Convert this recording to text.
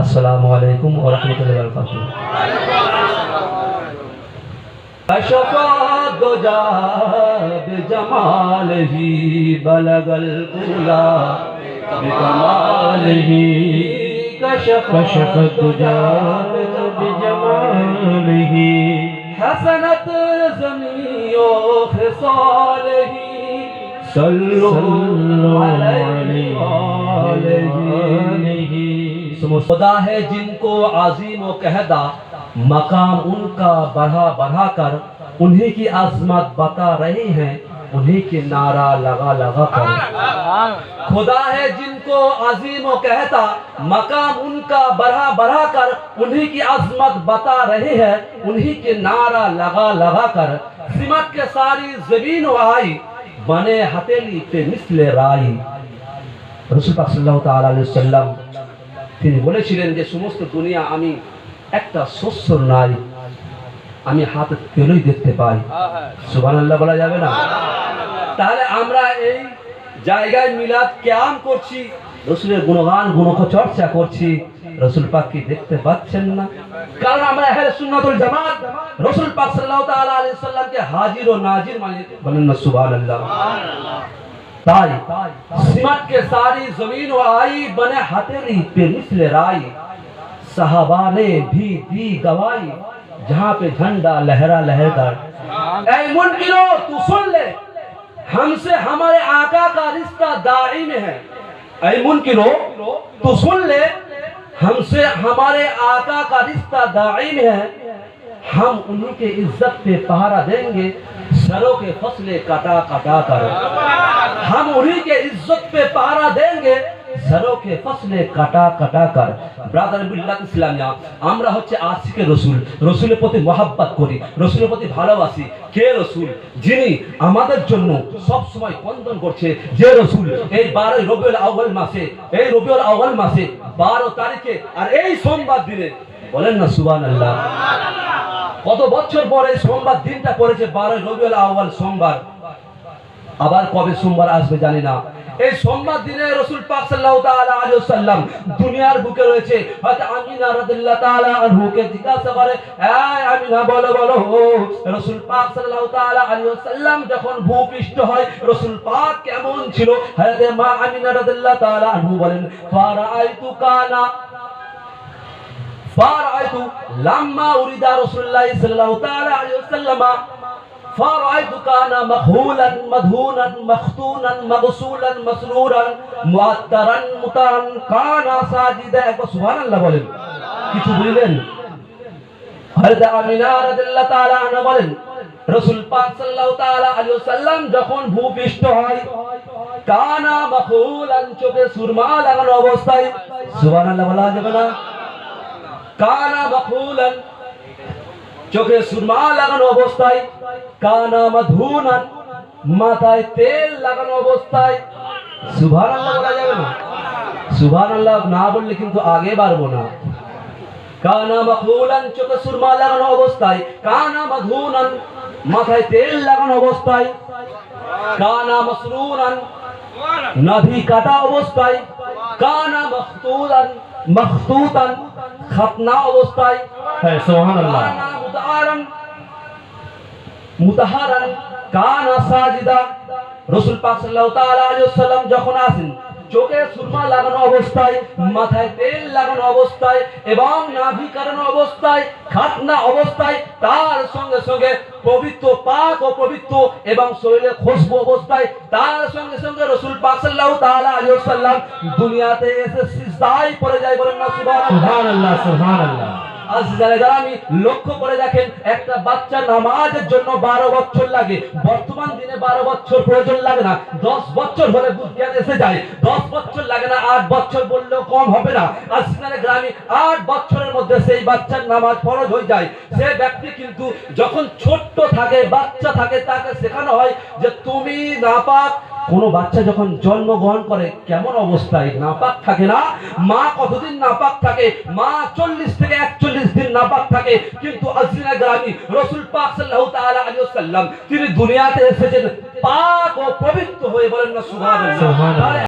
السلام علیکم ورحمۃ اللہ وبرکاتہ۔ اشفاق دو جاب بجمال ہی بلغ القلا بکمال ہی کشف۔ دو جاب بجمال ہی۔ حسنت زمین و خصال ہی۔ صلو علیہ وآلہ خدا ہے جن کو عظیم و کہدہ مقام ان کا بڑھا بڑھا کر انہیں کی عظمت بتا رہے ہیں انہیں کی نعرہ لگا لگا کر۔ خدا ہے جن کو عظیم و کہتا مقام ان کا بڑھا بڑھا کر انہیں کی عظمت بتا رہے ہیں انہیں کے نعرہ لگا لگا کر۔ سمت کے ساری زمین و آئی، بنے ہتیلی پہ مثل رائی۔ رسول پاک صلی اللہ تعالی علیہ وسلم তিনি বলেছিলেন যে, সমস্ত দুনিয়া আমি একটা শস্য নাই আমি হাতে তেলই দেখতে পাই। সুবান আল্লাহ বলা যাবে না? তাহলে আমরা এই জায়গায় মিলাদ ক্যাম করছি, রসুলের গুণগান গুণচর্চা করছি। রসুল পাক কি দেখতে পাচ্ছেন না? কারণ আমরা আহলে সুন্নাতুল জামাত। রসুল পাক সাল্লাল্লাহু তাআলা আলাইহি সাল্লামকে হাজির ও নাজির মানে বলেন না, সুবহানাল্লাহ। ساری۔ سمت کے ساری زمین و آئی بنے ہتیری پہ مثل رائی۔ صحابہ نے بھی دی گوائی جہاں پہ جھنڈا لہرا لہر کر اے منکرو، تو سن لے۔ ہم سے ہمارے آقا کا رشتہ داعی میں ہے۔ اے منکرو، تو سن لے۔ ہم سے ہمارے آقا کا رشتہ داعی میں ہے۔ हम उन्हीं के इज्जत पे पहरा देंगे सरों के फसले कटा कटा कर हम उन्हीं के इज्जत पे पहरा देंगे सरों के फसले কাটা কাটা কর ব্রাদার বিল্লাহ ইসলামিয়া আমরা হচ্ছে আশিকে রসুল রসুলের প্রতি মহাব্বত করি রসুলের প্রতি ভালোবাসি কে রসুল যিনি আমাদের জন্য সব সময় কন্দন করছে যে রসুল এই বারোই রবিউল আউয়াল মাসে এই রবিউল আউয়াল মাসে বারো তারিখে আর এই সোমবার দিনে বলেন না সুবান আল্লাহ কত বছর পরে সোমবার দিনটা পড়েছে বারোই রবিউল আউয়াল সোমবার। আবার কবে সোমবার আসবে জানি না। এই সোমবার দিনে রসুল পাক সাল্লাল্লাহু তাআলা দুনিয়ার বুকে রয়েছে। হযরত আমিনা রাদিয়াল্লাহু তাআলা আনহুকে জিজ্ঞাসা করে, এই আমিনা, বলো বলো। রসুল পাক সাল্লাল্লাহু তাআলা আলাইহি যখন ভূপৃষ্ঠ হয়, রসুল পাক কেমন ছিল? হযরত মা আমিনা রাদিয়াল্লাহু তাআলা আনহু বলেন ফারাআইতু কানা فرأيت لما أريد رسول الله صلى الله تعالى عليه وسلم فرأيت كان مخولا مدهونا مختونا مغسولا مسرورا معطرا مطرا كان ساجدا سبحان الله বলেন কিছু বুঝলেন হযরত আমিনা রাদিয়াল্লাহু তাআলা আনহা বলেন রাসূল পাক সাল্লাল্লাহু তাআলা আলাইহি ওয়াসাল্লাম যখন ভূপৃষ্ঠ হয় কানা মখুলান চোখে সুরমা লাগানো অবস্থায় সুবহানাল্লাহ বলা যাবে না কানা মখুলান চোখে সুরমা লাগানো অবস্থায় কানা মধুনান মাথায় তেল লাগানো অবস্থায় সুবহানাল্লাহ বলা যাবে না সুবহানাল্লাহ না বললে কিন্তু আগে পারব না কানা মখুলান চোখে সুরমা লাগানো অবস্থায় কানা মধুনান মাথায় তেল লাগানো অবস্থায় কানা মসরুরান নাভি কাটা অবস্থায় কানা মখতুরান মখতুতান খাতনা অবস্থায়। হ্যাঁ সুবহানাল্লাহ। মুতাহারান মুতাহারান কানা সাজিদা। রাসূল পাক সাল্লাল্লাহু তাআলা আলাইহি ওয়াসাল্লাম যখন আসেন চোখে সুরমা লাগানো অবস্থায় মাথায় তেল লাগানো অবস্থায় এবং নাভি কাটানো অবস্থায় খাতনা অবস্থায় তার সঙ্গে সঙ্গে পবিত্র পাক ও পবিত্র এবং শরীরে খুশবু অবস্থায় তার সঙ্গে সঙ্গে রসুল পাক সাল্লাল্লাহু তাআলা আলাইহি ওয়াসাল্লাম দুনিয়াতে এসে সিজদায় পড়ে যায় বলেন না সুবহানাল্লাহ। সুবহানাল্লাহ যারা আমি লক্ষ্য করে দেখেন একটা বাচ্চা নামাজের জন্য বারো বছর লাগে। বর্তমান দিনে বারো বছর প্রয়োজন লাগে না। দশ বছর হলে বুদ্ধিয়ান এসে যায়। দশ বছর লাগে না আট বছর বললেও কম হবে না। আজিজারে গ্রামে আট বছরের মধ্যে সেই বাচ্চার নামাজ ফরজ হয়ে যায় সে ব্যক্তি কিন্তু যখন ছোট্ট থাকে বাচ্চা থাকে তাকে শেখানো হয় যে তুমি নাপাক কোনো বাচ্চা যখন জন্মগ্রহণ করে কেমন অবস্থায়? নাপাক থাকে না? মা কতদিন নাপাক থাকে? মা চল্লিশ থেকে একচল্লিশ দিন নাপাক থাকে। কিন্তু আজিনা গ্রামী রসুল পাক সাল্লাহ তাআলা আলাইহি ওয়াসাল্লাম তিনি দুনিয়াতে এসেছেন পাক ও পবিত্র হয়ে বলেন না সুবহানাল্লাহ। সুবহানাল্লাহ।